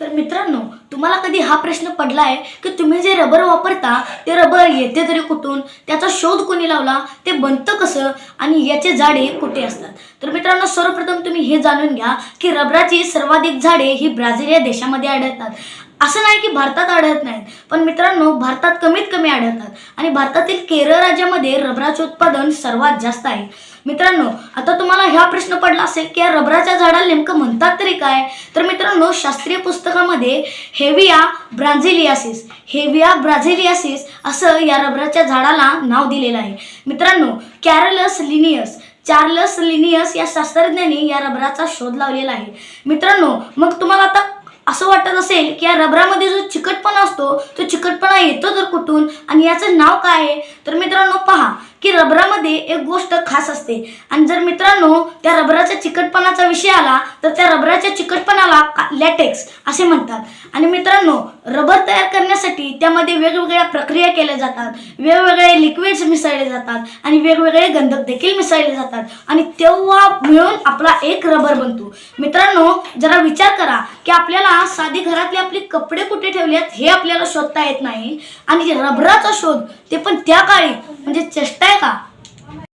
तर मित्रांनो तुम्हाला कधी हा प्रश्न पडला आहे की तुम्ही जे रबर वापरता ते रबर येते तरी कुठून? त्याचा शोध कोणी लावला? ते बनतं कसं? आणि याचे झाडे कुठे असतात? तर मित्रांनो सर्वप्रथम तुम्ही हे जाणून घ्या की रबराची सर्वाधिक झाडे ही ब्राझील या देशामध्ये आढळतात. असं नाही की भारतात आढळत नाहीत पण मित्रांनो भारतात कमीत कमी आढळतात. आणि भारतातील केरळ राज्यामध्ये रबराचे उत्पादन सर्वात जास्त आहे. मित्रांनो आता तुम्हाला ह्या प्रश्न पडला असेल की या रबराच्या झाडाला नेमकं म्हणतात तरी काय? तर मित्रांनो शास्त्रीय पुस्तकामध्ये हेविया ब्राझिलियासिस हेविया ब्राझिलियासिस असं या रबराच्या झाडाला नाव दिलेलं आहे. मित्रांनो कॅरलस लिनियस चार्लस लिनियस या शास्त्रज्ञांनी या रबराचा शोध लावलेला आहे. मित्रांनो मग तुम्हाला आता असं वाटत असेल की या रबरामध्ये जो चिकटपणा असतो तो चिकटपणा येतो तर कुठून? आणि याचं नाव काय आहे? तर मित्रांनो पहा. की रबरामध्ये एक गोष्ट खास असते. आणि जर मित्रांनो त्या रबराच्या चिकटपणाचा विषय आला तर त्या रबराच्या चिकटपणाला लॅटेक्स असे म्हणतात. आणि मित्रांनो रबर तयार करण्यासाठी त्यामध्ये वेगवेगळ्या प्रक्रिया केल्या जातात. वेगवेगळे लिक्विड्स मिसळले जातात. आणि वेगवेगळे गंधक देखील मिसळले जातात. आणि तेव्हा मिळून आपला एक रबर बनतो. मित्रांनो जरा विचार करा की आपल्याला साधी घरातले आपले कपडे कुठे ठेवले आहेत हे आपल्याला शोधता येत नाही. आणि रबराचा शोध ते पण त्या काळी म्हणजे चेष्टा आहे का?